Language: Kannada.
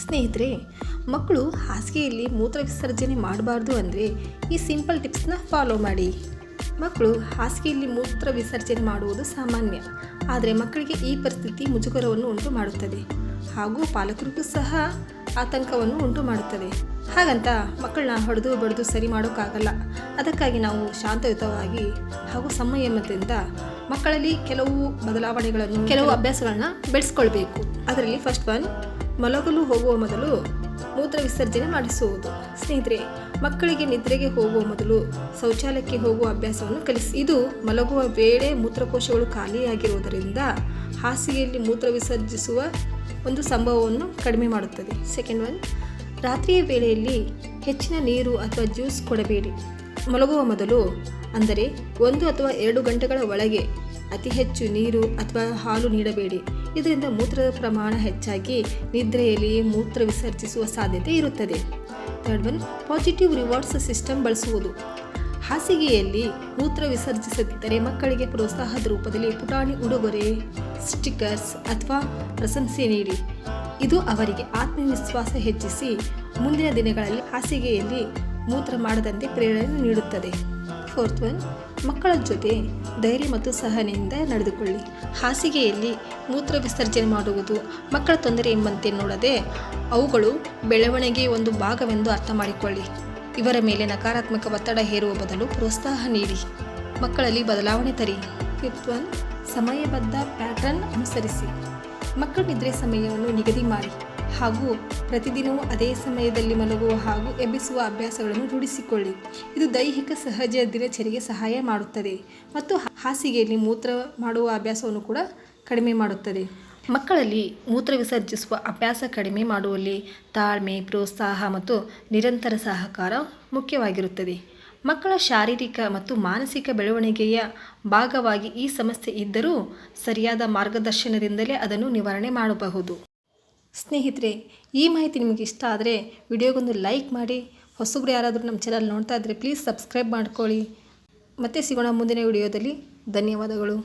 ಸ್ನೇಹಿತರೆ, ಮಕ್ಕಳು ಹಾಸಿಗೆಯಲ್ಲಿ ಮೂತ್ರ ವಿಸರ್ಜನೆ ಮಾಡಬಾರ್ದು ಅಂದರೆ ಈ ಸಿಂಪಲ್ ಟಿಪ್ಸ್ನ ಫಾಲೋ ಮಾಡಿ. ಮಕ್ಕಳು ಹಾಸಿಗೆಯಲ್ಲಿ ಮೂತ್ರ ವಿಸರ್ಜನೆ ಮಾಡುವುದು ಸಾಮಾನ್ಯ, ಆದರೆ ಮಕ್ಕಳಿಗೆ ಈ ಪರಿಸ್ಥಿತಿ ಮುಜುಗರವನ್ನು ಉಂಟು ಮಾಡುತ್ತದೆ. ಹಾಗೂ ಪಾಲಕರಿಗೂ ಸಹ ಆತಂಕವನ್ನು ಉಂಟು ಮಾಡುತ್ತದೆ. ಹಾಗಂತ ಮಕ್ಕಳನ್ನ ಹೊಡೆದು ಬಡಿದು ಸರಿ ಮಾಡೋಕ್ಕಾಗಲ್ಲ. ಅದಕ್ಕಾಗಿ ನಾವು ಶಾಂತಯುತವಾಗಿ ಹಾಗೂ ಸಂಯಮದಿಂದ ಮಕ್ಕಳಲ್ಲಿ ಕೆಲವು ಬದಲಾವಣೆಗಳನ್ನು, ಕೆಲವು ಅಭ್ಯಾಸಗಳನ್ನ ಬೆಳೆಸ್ಕೊಳ್ಬೇಕು. ಅದರಲ್ಲಿ ಫಸ್ಟ್ ಒನ್ ಮಲಗಲು ಹೋಗುವ ಮೊದಲು ಮೂತ್ರ ವಿಸರ್ಜನೆ ಮಾಡಿಸುವುದು. ಸ್ನೇಹಿತರೆ, ಮಕ್ಕಳಿಗೆ ನಿದ್ರೆಗೆ ಹೋಗುವ ಮೊದಲು ಶೌಚಾಲಯಕ್ಕೆ ಹೋಗುವ ಅಭ್ಯಾಸವನ್ನು ಕಲಿಸಿ. ಇದು ಮಲಗುವ ವೇಳೆ ಮೂತ್ರಕೋಶಗಳು ಖಾಲಿಯಾಗಿರುವುದರಿಂದ ಹಾಸಿಗೆಯಲ್ಲಿ ಮೂತ್ರ ವಿಸರ್ಜಿಸುವ ಒಂದು ಸಂಭವವನ್ನು ಕಡಿಮೆ ಮಾಡುತ್ತದೆ. ಸೆಕೆಂಡ್ ಒನ್ ರಾತ್ರಿಯ ವೇಳೆಯಲ್ಲಿ ಹೆಚ್ಚಿನ ನೀರು ಅಥವಾ ಜ್ಯೂಸ್ ಕೊಡಬೇಡಿ. ಮಲಗುವ ಮೊದಲು ಅಂದರೆ ಒಂದು ಅಥವಾ ಎರಡು ಗಂಟೆಗಳ ಒಳಗೆ ಅತಿ ಹೆಚ್ಚು ನೀರು ಅಥವಾ ಹಾಲು ನೀಡಬೇಡಿ. ಇದರಿಂದ ಮೂತ್ರದ ಪ್ರಮಾಣ ಹೆಚ್ಚಾಗಿ ನಿದ್ರೆಯಲ್ಲಿ ಮೂತ್ರ ವಿಸರ್ಜಿಸುವ ಸಾಧ್ಯತೆ ಇರುತ್ತದೆ. Third one, positive rewards system ಬಳಸುವುದು. ಹಾಸಿಗೆಯಲ್ಲಿ ಮೂತ್ರ ವಿಸರ್ಜಿಸದಿದ್ದರೆ ಮಕ್ಕಳಿಗೆ ಪ್ರೋತ್ಸಾಹದ ರೂಪದಲ್ಲಿ ಪುಟಾಣಿ, ಉಡುಗೊರೆ ಸ್ಟಿಕ್ಕರ್ಸ್ ಅಥವಾ ಪ್ರಶಂಸೆ ನೀಡಿ. ಇದು ಅವರಿಗೆ ಆತ್ಮವಿಶ್ವಾಸ ಹೆಚ್ಚಿಸಿ ಮುಂದಿನ ದಿನಗಳಲ್ಲಿ ಹಾಸಿಗೆಯಲ್ಲಿ ಮೂತ್ರ ಮಾಡದಂತೆ ಪ್ರೇರಣೆ ನೀಡುತ್ತದೆ. ಫೋರ್ತ್ ಒನ್ ಮಕ್ಕಳ ಜೊತೆ ಧೈರ್ಯ ಮತ್ತು ಸಹನೆಯಿಂದ ನಡೆದುಕೊಳ್ಳಿ. ಹಾಸಿಗೆಯಲ್ಲಿ ಮೂತ್ರ ವಿಸರ್ಜನೆ ಮಾಡುವುದು ಮಕ್ಕಳ ತೊಂದರೆ ಎಂಬಂತೆ ನೋಡದೆ ಅವುಗಳು ಬೆಳವಣಿಗೆಯ ಒಂದು ಭಾಗವೆಂದು ಅರ್ಥ ಮಾಡಿಕೊಳ್ಳಿ ಇವರ ಮೇಲೆ ನಕಾರಾತ್ಮಕ ಒತ್ತಡ ಹೇರುವ ಬದಲು ಪ್ರೋತ್ಸಾಹ ನೀಡಿ. ಮಕ್ಕಳಲ್ಲಿ ಬದಲಾವಣೆ ತರಿ. ಫಿಫ್ತ್ ಒನ್ ಸಮಯಬದ್ಧ ಪ್ಯಾಟರ್ನ್ ಅನುಸರಿಸಿ. ಮಕ್ಕಳ ನಿದ್ರೆ ಸಮಯವನ್ನು ನಿಗದಿ ಮಾಡಿ. ಹಾಗೂ ಪ್ರತಿದಿನವೂ ಅದೇ ಸಮಯದಲ್ಲಿ ಮಲಗುವ ಹಾಗೂ ಎಬ್ಬಿಸುವ ಅಭ್ಯಾಸಗಳನ್ನು ರೂಢಿಸಿಕೊಳ್ಳಿ. ಇದು ದೈಹಿಕ ಸಹಜ ದಿನಚರಿಗೆ ಸಹಾಯ ಮಾಡುತ್ತದೆ ಮತ್ತು ಹಾಸಿಗೆಯಲ್ಲಿ ಮೂತ್ರ ಮಾಡುವ ಅಭ್ಯಾಸವನ್ನು ಕೂಡ ಕಡಿಮೆ ಮಾಡುತ್ತದೆ. ಮಕ್ಕಳಲ್ಲಿ ಮೂತ್ರ ವಿಸರ್ಜಿಸುವ ಅಭ್ಯಾಸ ಕಡಿಮೆ ಮಾಡುವಲ್ಲಿ ತಾಳ್ಮೆ, ಪ್ರೋತ್ಸಾಹ ಮತ್ತು ನಿರಂತರ ಸಹಕಾರ ಮುಖ್ಯವಾಗಿರುತ್ತದೆ. ಮಕ್ಕಳ ಶಾರೀರಿಕ ಮತ್ತು ಮಾನಸಿಕ ಬೆಳವಣಿಗೆಯ ಭಾಗವಾಗಿ ಈ ಸಮಸ್ಯೆ ಇದ್ದರೂ ಸರಿಯಾದ ಮಾರ್ಗದರ್ಶನದಿಂದಲೇ ಅದನ್ನು ನಿವಾರಣೆ ಮಾಡಬಹುದು. ಸ್ನೇಹಿತರೆ, ಈ ಮಾಹಿತಿ ನಿಮಗೆ ಇಷ್ಟ ಆದರೆ ವಿಡಿಯೋಗೊಂದು ಲೈಕ್ ಮಾಡಿ. ಹೊಸಬ್ರು ಯಾರಾದರೂ ನಮ್ಮ ಚಾನಲ್ ನೋಡ್ತಾ ಇದ್ದರೆ ಪ್ಲೀಸ್ ಸಬ್ಸ್ಕ್ರೈಬ್ ಮಾಡ್ಕೊಳ್ಳಿ. ಮತ್ತೆ ಸಿಗೋಣ ಮುಂದಿನ ವಿಡಿಯೋದಲ್ಲಿ. ಧನ್ಯವಾದಗಳು.